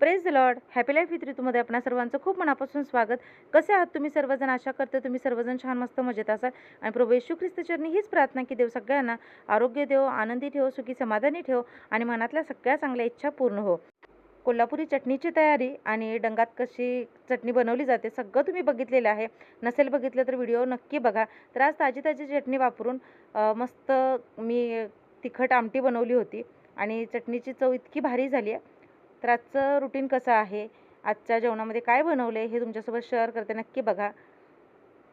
Praise Lord happy life with ऋतूमध्ये आपणा सर्वांचं खूप मनापासून स्वागत. कसे आहात तुम्ही सर्वजण? आशा करते तुम्ही सर्वजण छान मस्त मजेत असाल. आणि प्रभू येशू ख्रिस्त चरणी हीच प्रार्थना की देव सगळ्यांना आरोग्य देव आनंदी ठेव सुखी समाधानी ठेव आणि मनातल्या सगळ्या चांगल्या इच्छा पूर्ण हो. कोल्हापुरी चटणीची तयारी आणि डंगात कशी चटणी बनवली जाते सगळं तुम्ही बघितलेलं आहे. नसेल बघितलं तर व्हिडिओ नक्की बघा. तर आज ताजी ताजी चटणी वापरून मस्त मी तिखट आमटी बनवली होती आणि चटणीची चव इतकी भारी झाली आहे. तर आजचं रुटीन कसं आहे? आजच्या जेवणामध्ये काय बनवलं आहे हे तुमच्यासोबत शेअर करते. नक्की बघा.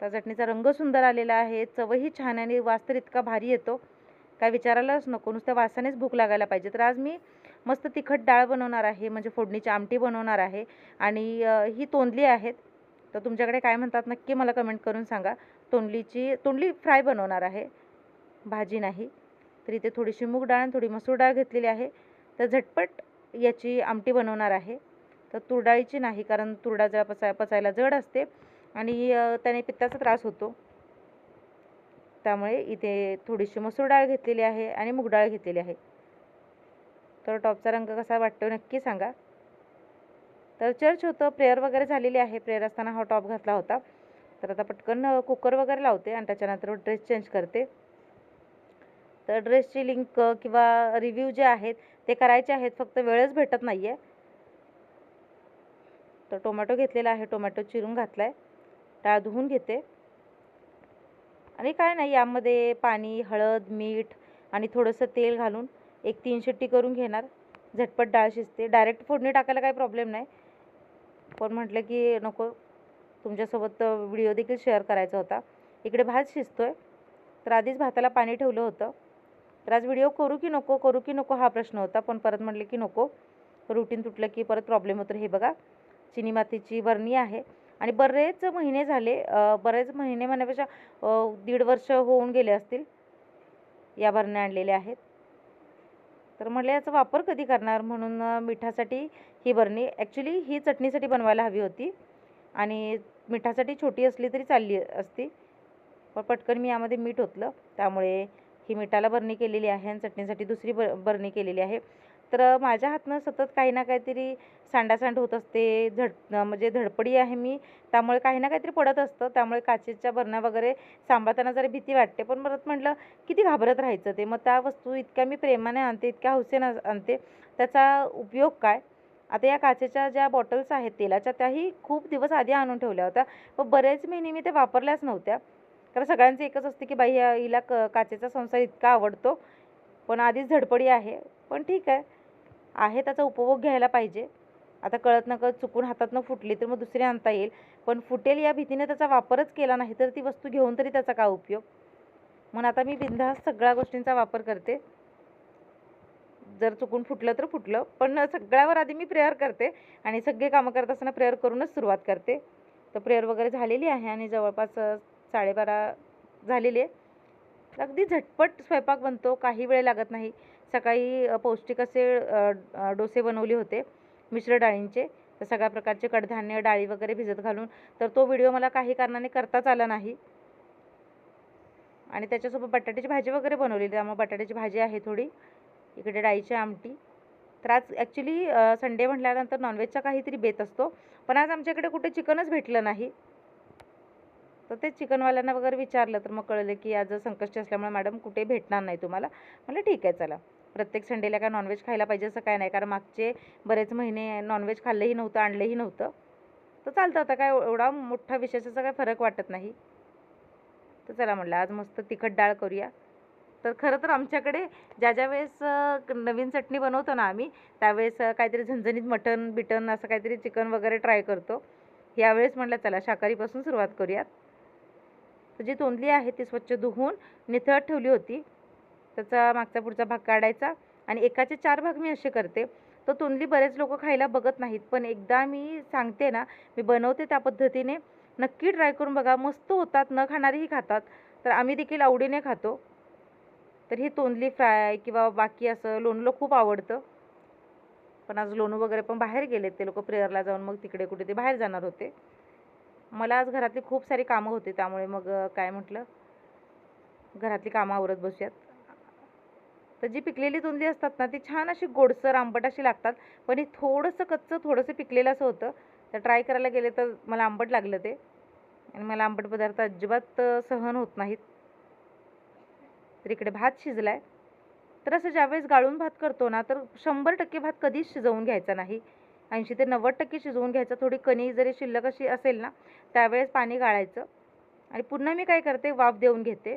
त्या चटणीचा रंग सुंदर आलेला आहे. चवही छान आणि वास तर इतका भारी येतो. काय विचारायलाच नको. नुसत्या वासानेच भूक लागायला पाहिजे. तर आज मी मस्त तिखट डाळ बनवणार आहे. म्हणजे फोडणीची आमटी बनवणार आहे. आणि ही तोंडली आहेत. तर तुमच्याकडे काय म्हणतात नक्की मला कमेंट करून सांगा. तोंडलीची तोंडली फ्राय बनवणार आहे. भाजी नाही. तर इथे थोडीशी मूग डाळ आणि थोडी मसूर डाळ घेतलेली आहे. तर झटपट याची आमटी बनवणार आहे. तर तुरडाळीची नाही कारण तुरडा जरा पचाय पचायला जड असते आणि त्याने पित्ताचा त्रास होतो. त्यामुळे इथे थोडीशी मसूर डाळ घेतलेली आहे आणि मूग डाळ घेतलेली आहे. तर टॉपचा रंग कसा वाटतो नक्की सांगा. तर चर्च होतं प्रेयर वगैरे झालेली आहे. प्रेयर असताना हा टॉप घातला होता. तर आता पटकन कुकर वगैरे लावते आणि त्याच्यानंतर ड्रेस चेंज करते. तर ड्रेसची लिंक किंवा रिव्ह्यू जे आहेत ते करायचे आहेत फक्त वेळच भेटत नाही आहे तर टोमॅटो घेतलेला आहे. टोमॅटो चिरून घातला आहे डाळ धुवून घेते. आणि काय नाही यामध्ये पाणी हळद मीठ आणि थोडंसं तेल घालून एक तीन शिट्टी करून घेणार. झटपट डाळ शिजते. डायरेक्ट फोडणी टाकायला काही प्रॉब्लेम नाही. पण म्हटलं की नको. तुमच्यासोबत व्हिडिओ देखील शेअर करायचा होता. इकडे भात शिजतो आहे तर आधीच भाताला पाणी ठेवलं होतं. तर आज व्हिडिओ करू की नको करू की नको हा प्रश्न होता. पण परत म्हटले की नको. रुटीन तुटलं की परत प्रॉब्लेम होतो. हे बघा चिनी मातीची बरणी आहे. आणि बरेच महिने झाले बरेच महिने म्हणण्यापेक्षा दीड वर्ष होऊन गेले असतील या बरण्या आणलेल्या आहेत. तर म्हटलं याचा वापर कधी करणार? म्हणून मिठासाठी ही बरणी ॲक्च्युली ही चटणीसाठी बनवायला हवी होती. आणि मिठासाठी छोटी असली तरी चालली असती. पण पटकन मी यामध्ये मीठ ओतलं. त्यामुळे ही मिठाला बरणी केलेली आहे आणि चटणीसाठी दुसरी ब बरणी केलेली आहे. तर माझ्या हातनं सतत काही ना काहीतरी सांडासांड होत असते झड म्हणजे धडपडी आहे मी त्यामुळे काही ना काहीतरी पडत असतं. त्यामुळे काचेच्या बरण्या वगैरे सांभाळताना जरा भीती वाटते. पण परत म्हटलं किती घाबरत राहायचं ते? मग त्या वस्तू इतक्या मी प्रेमाने आणते इतक्या हौसेनं आणते. त्याचा उपयोग काय? आता या काचेच्या ज्या बॉटल्स आहेत तेलाच्या त्याही खूप दिवस आधी आणून ठेवल्या होत्या. व बरेच महिने मी ते वापरल्याच नव्हत्या. कारण सगळ्यांचं एकच असते की बाई ह्या- हिला क काचेचा संसार इतका आवडतो. पण आधीच झडपडी आहे. पण ठीक आहे. आहे त्याचा उपभोग घ्यायला पाहिजे. आता कळत नकळत चुकून हातातनं फुटली तर मग दुसरी आणता येईल. पण फुटेल या भीतीने त्याचा वापरच केला नाही तर ती वस्तू घेऊन तरी त्याचा काय उपयोग? म्हणून आता मी बिनधास्त सगळ्या गोष्टींचा वापर करते. जर चुकून फुटलं तर फुटलं. पण सगळ्यावर आधी मी प्रेयर करते आणि सगळे कामं करत असताना प्रेयर करूनच सुरुवात करते. तर प्रेयर वगैरे झालेली आहे आणि जवळपास साडेबारा झालेली आहे. अगदी झटपट स्वयंपाक बनतो काही वेळ लागत नाही. सकाळी पौष्टिक असे डोसे बनवले होते मिश्र डाळींचे. तर सगळ्या प्रकारचे कडधान्य डाळी वगैरे भिजत घालून तर तो व्हिडिओ मला काही कारणाने करताच आला नाही. आणि त्याच्यासोबत बटाट्याची भाजी वगैरे बनवलेली त्यामुळे बटाट्याची भाजी आहे थोडी. इकडे डाळीची आमटी. तर आज ॲक्च्युली संडे म्हटल्यानंतर नॉनव्हेजचा काहीतरी बेत असतो. पण आज आमच्याकडे कुठे चिकनच भेटलं नाही. तर ते चिकनवाल्यांना वगैरे विचारलं तर मग कळलं की आज संकष्टी असल्यामुळे मॅडम कुठे भेटणार नाही तुम्हाला. म्हटलं ठीक आहे चला. प्रत्येक संडेला काय नॉनव्हेज खायला पाहिजे असं काय नाही कारण मागचे बरेच महिने नॉनव्हेज खाल्लंही नव्हतं आणलंही नव्हतं. तर चालतं आता काय एवढा मोठा विशेषाचा काय फरक वाटत नाही. तर चला म्हटलं आज मस्त तिखट डाळ करूया. तर खरं तर आमच्याकडे ज्या ज्या वेळेस क- नवीन चटणी बनवतो ना आम्ही त्यावेळेस काहीतरी झणझणीत मटन बिटन असं काहीतरी चिकन वगैरे ट्राय करतो. यावेळेस म्हटलं चला शाकाहारीपासून सुरुवात करूयात. तर जी तोंडली आहे ती स्वच्छ धुवून निथळत ठेवली होती. त्याचा मागचा पुढचा भाग काढायचा आणि एकाचे चार भाग मी असे करते. तर तोंडली बरेच लोक खायला बघत नाहीत पण एकदा मी सांगते ना मी बनवते त्या पद्धतीने. नक्की ट्राय करून बघा मस्त होतात न खाणारेही खातात. तर आम्ही देखील आवडीने खातो. तर ही तोंडली फ्राय किंवा बाकी असं लोणलं खूप आवडतं. पण आज लोणू वगैरे पण बाहेर गेलेत ते लोक प्रेयरला जाऊन मग तिकडे कुठे ते बाहेर जाणार होते. मला आज घरातली खूप सारी कामं होती त्यामुळे मग काय म्हटलं? घरातली कामं आवरत बसूयात. तर जी पिकलेली तोंडली असतात ना ती छान अशी गोडसर आंबट अशी लागतात पण हे थोडंसं कच्चं थोडंसं पिकलेलं असं होतं. तर ट्राय करायला गेले तर मला आंबट लागलं ते. आणि मला आंबट पदार्थ अजिबात सहन होत नाहीत. तर इकडे भात शिजला आहे तर असं ज्यावेळेस गाळून भात करतो ना तर शंभर टक्के भात कधीच शिजवून घ्यायचा नाही. ऐंशी ते नव्वद टक्के शिजवून घ्यायचं. थोडी कणी जरी शिल्लक अशी असेल ना त्यावेळेस पाणी गाळायचं. आणि पुन्हा मी काय करते वाफ देऊन घेते.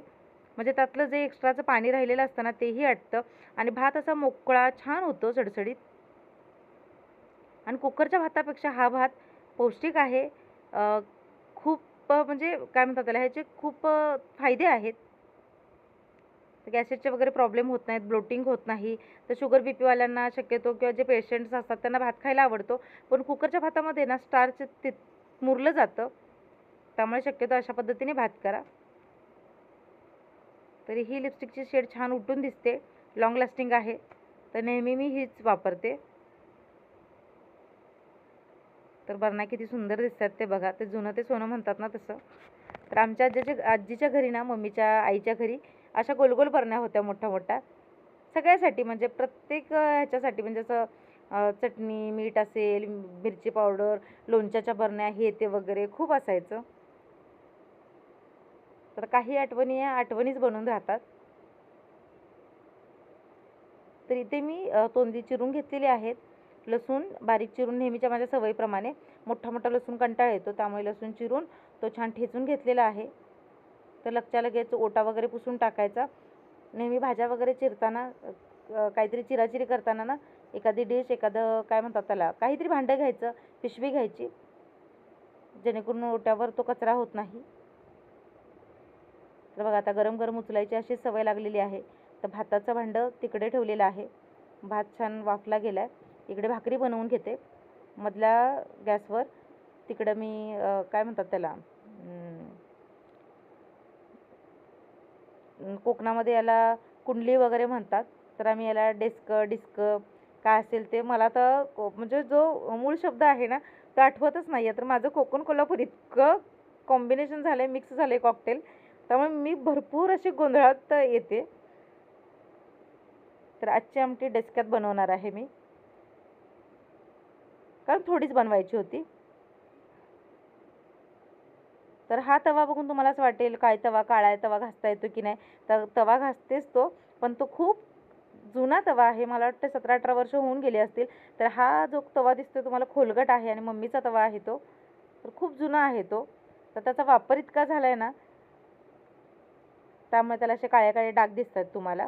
म्हणजे त्यातलं जे एक्स्ट्राचं पाणी राहिलेलं असतं ना तेही अटतं आणि भात असा मोकळा छान होतो सडसडीत. आणि कुकरच्या भातापेक्षा हा भात पौष्टिक आहे. खूप म्हणजे काय म्हणतात त्याला ह्याचे खूप फायदे आहेत. गॅसेसचे वगैरे प्रॉब्लेम होत नाहीत ब्लोटिंग होत नाही. तर शुगर बी पीवाल्यांना शक्यतो किंवा जे पेशंट्स असतात त्यांना भात खायला आवडतो. पण कुकरच्या भातामध्ये ना स्टार्च ति मुरलं जातं. त्यामुळे शक्यतो अशा पद्धतीने भात करा. तरी ही लिपस्टिकची शेड छान उठून दिसते. लॉंग लास्टिंग आहे. तर नेहमी मी हीच वापरते. तर बरणा किती सुंदर दिसतात ते बघा. ते जुनं ते सोनं म्हणतात ना तसं. तर आमच्या आजीच्या आजीच्या घरी ना मम्मीच्या आईच्या घरी अशा गोलगोल बरण्या होत्या मोठ्या मोठ्या. सगळ्यासाठी म्हणजे प्रत्येक ह्याच्यासाठी म्हणजे असं चटणी मीठ असेल मिरची पावडर लोणच्याच्या बरण्या हे ते वगैरे खूप असायचं. तर काही आठवणी या आठवणीच बनून राहतात. तर इथे मी तोंडी चिरून घेतलेली आहेत. लसूण बारीक चिरून नेहमीच्या माझ्या सवयीप्रमाणे मोठा मोठा लसूण कंटाळा येतो त्यामुळे लसूण चिरून तो छान ठेचून घेतलेला आहे. तर लगच्या लगेच ओटा वगैरे पुसून टाकायचा. नेहमी भाज्या वगैरे चिरताना काहीतरी चिराचिरी करताना ना एखादी डिश एखादं काय म्हणतात त्याला काहीतरी भांडं घ्यायचं पिशवी घ्यायची. जेणेकरून ओट्यावर तो कचरा होत नाही. तर बघा आता गरम गरम उचलायची अशी सवय लागलेली आहे. तर भाताचं भांडं तिकडे ठेवलेलं आहे. भात छान वाफला गेला आहे इकडे भाकरी बनवून घेते. मधल्या गॅसवर तिकडं मी काय म्हणतात त्याला कोकणामध्ये याला कुंडली वगैरे म्हणतात. तर आम्ही याला डेस्क डिस्क काय असेल ते मला तर को- म्हणजे जो मूळ शब्द आहे ना तो आठवतच नाही आहे तर माझं कोकण कोल्हापूर इतकं कॉम्बिनेशन झालं आहे मिक्स झालं आहे कॉकटेल त्यामुळे मी भरपूर अशी गोंधळात येते. तर आजची आमटी डेस्क्यात बनवणार आहे मी. कारण थोडीच बनवायची होती. तर हा तवा बघून तुम्हाला असं वाटेल काय तवा काळा आहे तवा घासता येतो की नाही? तर तवा घासतेच तो पण तो खूप जुना तवा आहे. मला वाटतं सतरा अठरा वर्ष होऊन गेले असतील. तर हा जो तवा दिसतो तुम्हाला खोलगट आहे आणि मम्मीचा तवा आहे तो. तर खूप जुना आहे तो. तर त्याचा वापर इतका झाला आहे ना त्यामुळे त्याला असे काळे काळे डाग दिसतात तुम्हाला.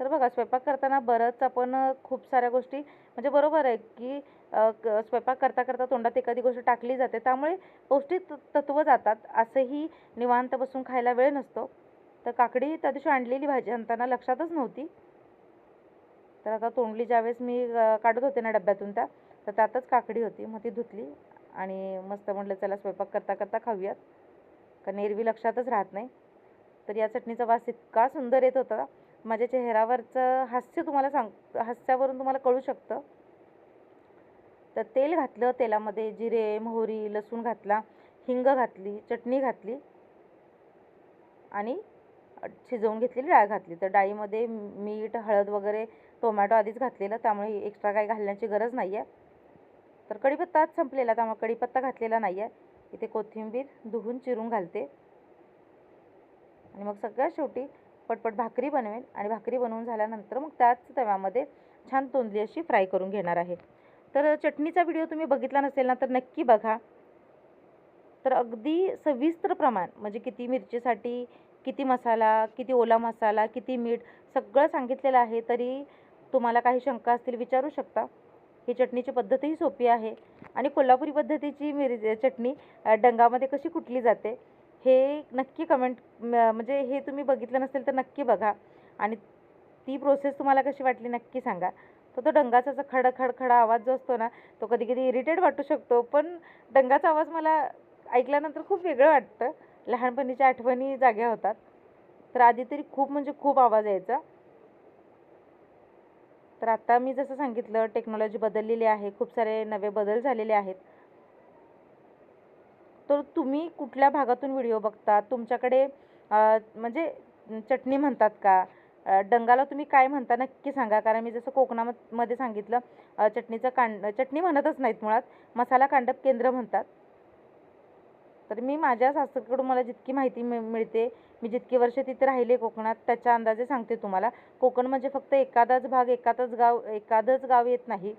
तर बघा स्वयंपाक करताना बरंच आपण खूप साऱ्या गोष्टी म्हणजे बरोबर आहे की क- स्वयंपाक करता करता तोंडात एखादी गोष्ट टाकली जाते त्यामुळे पौष्टिक तत्त्व जातात असंही निवांत बसून खायला वेळ नसतो. तर काकडी त्या दिवशी आणलेली भाजी आणताना लक्षातच नव्हती. तर आता तोंडली ज्यावेळेस मी काढत होते ना डब्यातून त्या तर त्यातच काकडी होती मग ती धुतली आणि मस्त म्हटलं चला स्वयंपाक करता करता खाऊयात. कारण एरवी लक्षातच राहत नाही. तर या चटणीचा वास इतका सुंदर येत होता. माझ्या चेहऱ्यावरचं हास्य तुम्हाला सांग हास्यावरून तुम्हाला कळू शकतं. तर तेल घातलं तेलामध्ये जिरे मोहरी लसूण घातला हिंग घातली चटणी घातली आणि शिजवून घेतलेली डाळ घातली. तर डाळीमध्ये मीठ हळद वगैरे टोमॅटो आधीच घातलेलं त्यामुळे एक्स्ट्रा काही घालण्याची गरज नाही आहे तर कढीपत्ता आज संपलेला त्यामुळे कढीपत्ता घातलेला नाही आहे इथे कोथिंबीर धुवून चिरून घालते. आणि मग सगळ्यात शेवटी पटपट भाकरी बनवेन आणि भाकरी बनवून झाल्यानंतर मग त्याच तव्यामध्ये छान तोंडली अशी फ्राय करून घेणार आहे. तर चटणीचा व्हिडिओ तुम्ही बघितला नसेल ना तर नक्की बघा. तर अगदी सविस्तर प्रमाण म्हणजे किती मिरचीसाठी किती मसाला किती ओला मसाला किती मीठ सगळं सांगितलेलं आहे तरी तुम्हाला काही शंका असतील विचारू शकता. ही चटणीची पद्धतही सोपी आहे आणि कोल्हापुरी पद्धतीची मिर चटणी डंगामध्ये कशी कुटली जाते हे नक्की कमेंट म्हणजे हे तुम्ही बघितलं नसेल तर नक्की बघा. आणि ती प्रोसेस तुम्हाला कशी वाटली नक्की सांगा. तर तो डंगाचा असा खड खडखडा आवाज जो असतो ना तो कधी कधी इरिटेट वाटू शकतो. पण डंगाचा आवाज मला ऐकल्यानंतर खूप वेगळं वाटतं. लहानपणीच्या आठवणी जाग्या होतात. तर आधी तरी खूप म्हणजे खूप आवाज यायचा. तर आता मी जसं सांगितलं टेक्नॉलॉजी बदललेली आहे. खूप सारे नवे बदल झालेले आहेत. तर तुम्ही कुठल्या भागातून व्हिडिओ बघता? तुमच्याकडे म्हणजे चटणी म्हणतात का? डंगाला तुम्ही काय म्हणता? नक्की सांगा. कारण मी जसं कोकणामध्ये सांगितलं चटणीचं कांड चटणी म्हणतच नाहीत मुळात. मसाला कांडप केंद्र म्हणतात. तर मी माझ्या सासरकडून मला जितकी माहिती मिळ मिळते मी जितकी वर्ष तिथे राहिले कोकणात त्याच्या अंदाजे सांगते तुम्हाला. कोकण म्हणजे फक्त एखादाच भाग एखादंच गाव एखादंच गाव येत नाही.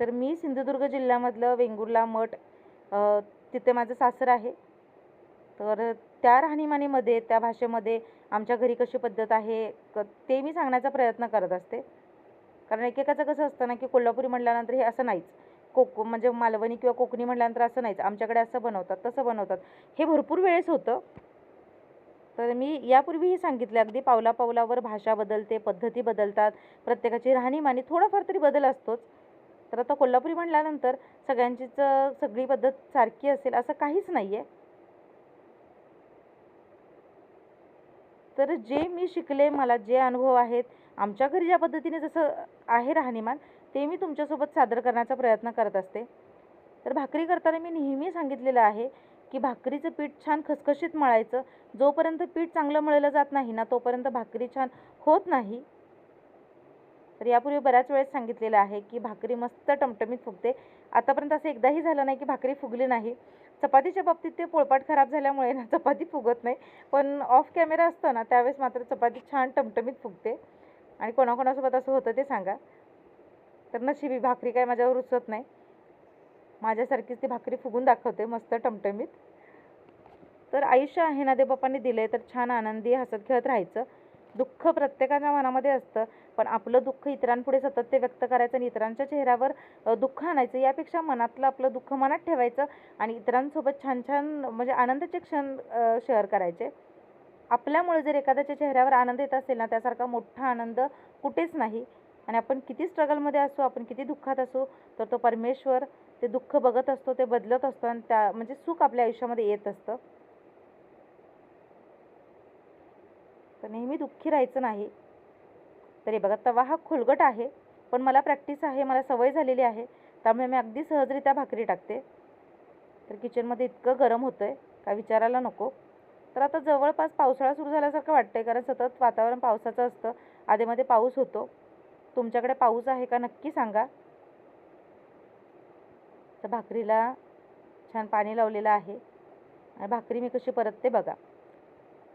तर मी सिंधुदुर्ग जिल्ह्यामधलं वेंगुर्ला मठ तिथे माझं सासर आहे. तर त्या राहणीमानीमध्ये त्या भाषेमध्ये आमच्या घरी कशी पद्धत आहे क ते मी सांगण्याचा प्रयत्न करत असते. कारण एकेकाचं कसं असतं ना की कोल्हापुरी म्हटल्यानंतर हे असं नाहीच. कोक म्हणजे मालवणी किंवा कोकणी म्हटल्यानंतर असं नाहीच. आमच्याकडे असं बनवतात तसं बनवतात. हे भरपूर वेळेस होतं. तर मी यापूर्वीही सांगितलं अगदी पावला पावलावर भाषा बदलते पद्धती बदलतात. प्रत्येकाची राहणीमानी थोडाफार तरी बदल असतोच. तर आता कोल्हापुरी म्हणल्यानंतर सगळ्यांचीच सगळी पद्धत सारखी असेल असं काहीच नाही आहे तर जे मी शिकले मला जे अनुभव आहेत आमच्या घरी ज्या पद्धतीने जसं आहे राहणीमान ते मी तुमच्यासोबत सादर करण्याचा प्रयत्न करत असते. तर भाकरी करताना मी नेहमी सांगितलेलं आहे की भाकरीचं पीठ छान खसखशीत मळायचं. जोपर्यंत पीठ चांगलं मळलं जात नाही ना तोपर्यंत भाकरी छान होत नाही. तर यापूर्वी बऱ्याच वेळेस सांगितलेलं आहे की भाकरी मस्त टमटमीत फुगते. आतापर्यंत असं एकदाही झालं नाही की भाकरी फुगली नाही. चपातीच्या बाबतीत ते पोळपाट खराब झाल्यामुळे ना चपाती फुगत नाही. पण ऑफ कॅमेरा असतं ना त्यावेळेस मात्र चपाती छान टमटमीत फुगते. आणि कोणाकोणासोबत असं होतं ते सांगा. तर नशिबी भाकरी काय माझ्यावर रुचत नाही. माझ्यासारखीच ती भाकरी फुगून दाखवते मस्त टमटमीत. तर आयुष्य आहे ना देवबापांनी दिले तर छान आनंदी हसत खेळत राहायचं. दुःख प्रत्येकाच्या मनामध्ये असतं पण आपलं दुःख इतरांपुढे सतत ते व्यक्त करायचं आणि इतरांच्या चेहऱ्यावर दुःख आणायचं यापेक्षा मनातलं आपलं दुःख मनात ठेवायचं आणि इतरांसोबत छान छान म्हणजे आनंदाचे क्षण शेअर करायचे. आपल्यामुळे जर एखाद्याच्या चेहऱ्यावर आनंद येत असेल ना त्यासारखा मोठा आनंद कुठेच नाही. आणि आपण किती स्ट्रगलमध्ये असू आपण किती दुःखात असू तर तो परमेश्वर ते दुःख बघत असतो ते बदलत असतो आणि त्या म्हणजे सुख आपल्या आयुष्यामध्ये येत असतं. तर नेहमी दुःखी राहायचं नाही. तरी बघा तवा हा खोलगट आहे पण मला प्रॅक्टिस आहे मला सवय झालेली आहे त्यामुळे मी अगदी सहजरित्या भाकरी टाकते. तर किचनमध्ये इतकं गरम होतं आहे काय विचारायला नको. तर आता जवळपास पावसाळा सुरू झाल्यासारखं वाटतं आहे कारण सतत वातावरण पावसाचं असतं आधेमध्ये पाऊस होतो. तुमच्याकडे पाऊस आहे का नक्की सांगा. तर भाकरीला छान पाणी लावलेलं आहे आणि भाकरी मी कशी परतते बघा.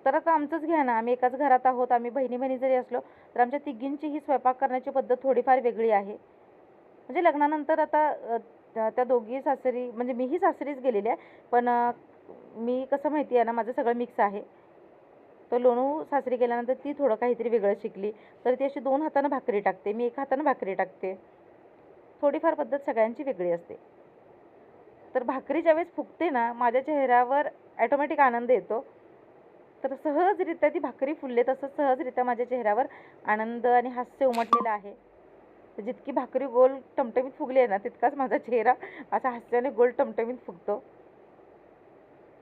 तर आता आमचंच घ्या ना आम्ही एकाच घरात आहोत आम्ही बहिणी बहिणी जरी असलो तर आमच्या तिघींची ही स्वयंपाक करण्याची पद्धत थोडीफार वेगळी आहे. म्हणजे लग्नानंतर आता त्या दोघी सासरी म्हणजे मीही सासरीच गेलेली आहे पण मी कसं माहिती आहे ना माझं सगळं मिक्स आहे. तर लोणू सासरी गेल्यानंतर ती थोडं काहीतरी वेगळं शिकली. तर ती अशी दोन हातानं भाकरी टाकते मी एका हातानं भाकरी टाकते. थोडीफार पद्धत सगळ्यांची वेगळी असते. तर भाकरी ज्यावेळेस फुगते ना माझ्या चेहऱ्यावर ॲटोमॅटिक आनंद येतो. तर सहजरित्या ती भाकरी फुलले तसं सहजरित्या माझ्या चेहऱ्यावर आनंद आणि हास्य उमटलेलं आहे. तर जितकी भाकरी गोल टमटमीत फुगली आहे ना तितकाच माझा चेहरा असा हास्याने गोल टमटमीत फुगतो.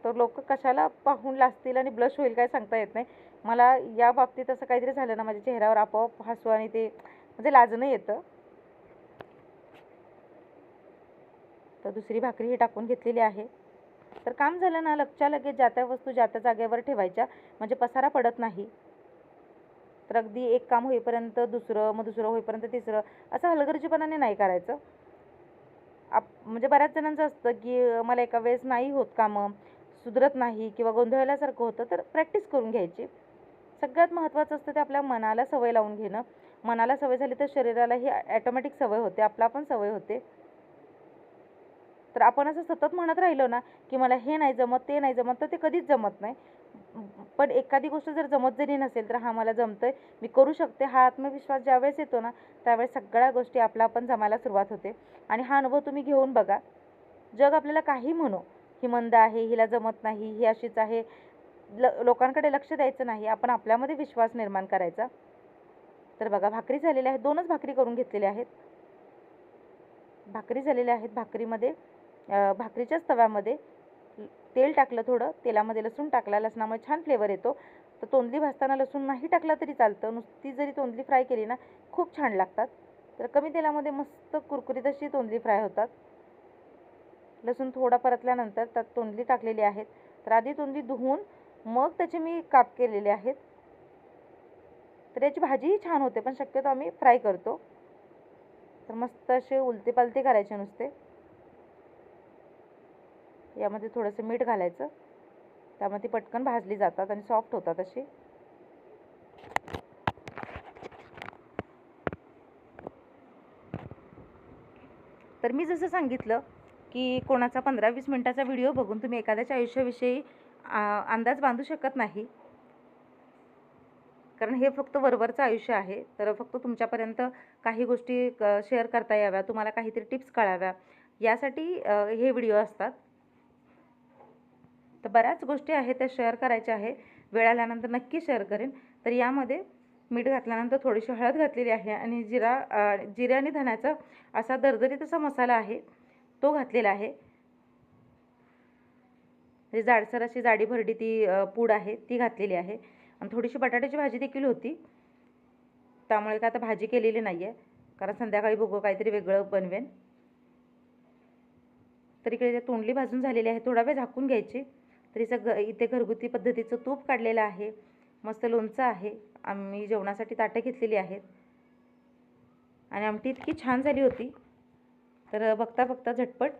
तर लोक कशाला पाहून लाजतील आणि ब्लश होईल काय सांगता येत नाही. मला या बाबतीत असं काहीतरी झालं ना माझ्या चेहऱ्यावर आपोआप हसू आणि ते म्हणजे लाजणं येतं. तर दुसरी भाकरी ही टाकून घेतलेली आहे. तर काम झालं ना लगच्या लगेच ज्या त्या वस्तू ज्या त्या जागेवर ठेवायच्या म्हणजे पसारा पडत नाही. तर अगदी एक काम होईपर्यंत दुसरं मग दुसरं होईपर्यंत तिसरं असं हलगर्जीपणाने नाही करायचं. आप म्हणजे बऱ्याच जणांचं असतं की मला एका वेळेस नाही होत कामं सुधरत नाही किंवा गोंधळल्यासारखं होतं तर प्रॅक्टिस करून घ्यायची. सगळ्यात महत्त्वाचं असतं ते आपल्या मनाला सवय लावून घेणं. मनाला सवय झाली तर शरीरालाही ॲटोमॅटिक सवय होते आपला पण सवय होते. तर आपण असं सतत म्हणत राहिलो ना की मला हे नाही जमत ते नाही जमत तर ते कधीच जमत नाही. पण एखादी गोष्ट जर जमत जरी नसेल तर हा मला जमतंय मी करू शकते. हा आत्मविश्वास ज्यावेळेस येतो ना त्यावेळेस सगळ्या गोष्टी आपला आपण जमायला सुरुवात होते. आणि हा अनुभव तुम्ही घेऊन बघा. जग आपल्याला काही म्हणू ही मंद आहे हिला जमत नाही ही अशीच आहे. ल लोकांकडे लक्ष द्यायचं नाही आपण आपल्यामध्ये विश्वास निर्माण करायचा. तर बघा भाकरी झालेल्या आहेत दोनच भाकरी करून घेतलेल्या आहेत. भाकरी झालेल्या आहेत भाकरीमध्ये. भाकरीच्याच तव्यामध्ये तेल टाकलं थोडं तेलामध्ये लसूण टाकला लसणामुळे छान फ्लेवर येतो. तर तोंडली भाजताना लसूण नाही टाकला तरी चालतं. नुसती जरी तोंडली फ्राय केली ना खूप छान लागतात. तर कमी तेलामध्ये मस्त कुरकुरीत अशी तोंडली फ्राय होतात. लसूण थोडा परतल्यानंतर त्यात तोंडली टाकलेली आहेत. तर आधी तोंडली धुवून मग त्याचे मी काप केलेले आहेत. तर याची भाजीही छान होते पण शक्यतो आम्ही फ्राय करतो. तर मस्त असे उलते पालते करायचे नुसते. यामध्ये थोडंसं मीठ घालायचं. त्यामध्ये पटकन भाजली जातात आणि सॉफ्ट होतात अशी. तर मी जसं सांगितलं की कोणाचा पंधरा वीस मिनटाचा व्हिडिओ बघून तुम्ही एखाद्याच्या आयुष्याविषयी अंदाज बांधू शकत नाही. कारण हे फक्त वरवरचं आयुष्य आहे. तर फक्त तुमच्यापर्यंत काही गोष्टी शेअर करता याव्या तुम्हाला काहीतरी टिप्स कळाव्या. यासाठी हे व्हिडिओ असतात. तर बऱ्याच गोष्टी आहेत त्या शेअर करायच्या आहे. वेळ आल्यानंतर नक्की शेअर करेन. तर यामध्ये मीठ घातल्यानंतर थोडीशी हळद घातलेली आहे आणि जिरा जिरे आणि धण्याचा असा दरदरीत असा मसाला आहे तो घातलेला आहे. म्हणजे जाडसर अशी जाडी भरडी ती पूड आहे ती घातलेली आहे. आणि थोडीशी बटाट्याची भाजी देखील होती. त्यामुळे काय आता भाजी केलेली नाही आहे कारण संध्याकाळी बघू काहीतरी वेगळं बनवेन. तर इकडे तोंडली भाजून झालेली आहे. थोडा वेळ झाकून घ्यायची. तर हिचं ग इथे घरगुती पद्धतीचं तूप काढलेलं आहे. मस्त लोणचं आहे. आम्ही जेवणासाठी ताटं घेतलेली आहेत. आणि आमटी इतकी छान झाली होती. तर बघता बघता झटपट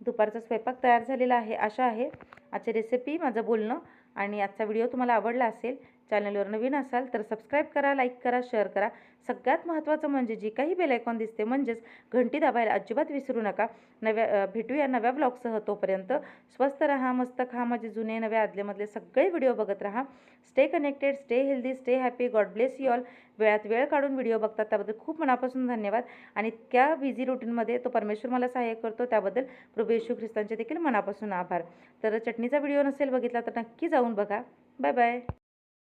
दुपारचा स्वयंपाक तयार झालेला आहे. अशा आहे. आजची रेसिपी माझं बोलणं. आणि आजचा व्हिडिओ तुम्हाला आवडला असेल चॅनलवर नवीन असाल तर सबस्क्राईब करा लाईक करा शेअर करा. सगळ्यात महत्त्वाचं म्हणजे जी काही बेलायकॉन दिसते म्हणजेच घंटी दाबायला अजिबात विसरू नका. नव्या भेटूया नव्या ब्लॉगसह तोपर्यंत. स्वस्त रहा मस्त खा माझे जुने नवे आदलेमधले सगळे व्हिडिओ बघत राहा. Stay connected stay healthy stay happy God bless you all वेळात वेळ काढून व्हिडिओ बघतात त्याबद्दल खूप मनापासून धन्यवाद. आणि इतक्या बिझी रुटीनमध्ये तो परमेश्वर मला सहाय्य करतो त्याबद्दल प्रभू येशू ख्रिस्तांचे देखील मनापासून आभार. तर चटणीचा व्हिडिओ नसेल बघितला तर नक्की जाऊन बघा. Bye bye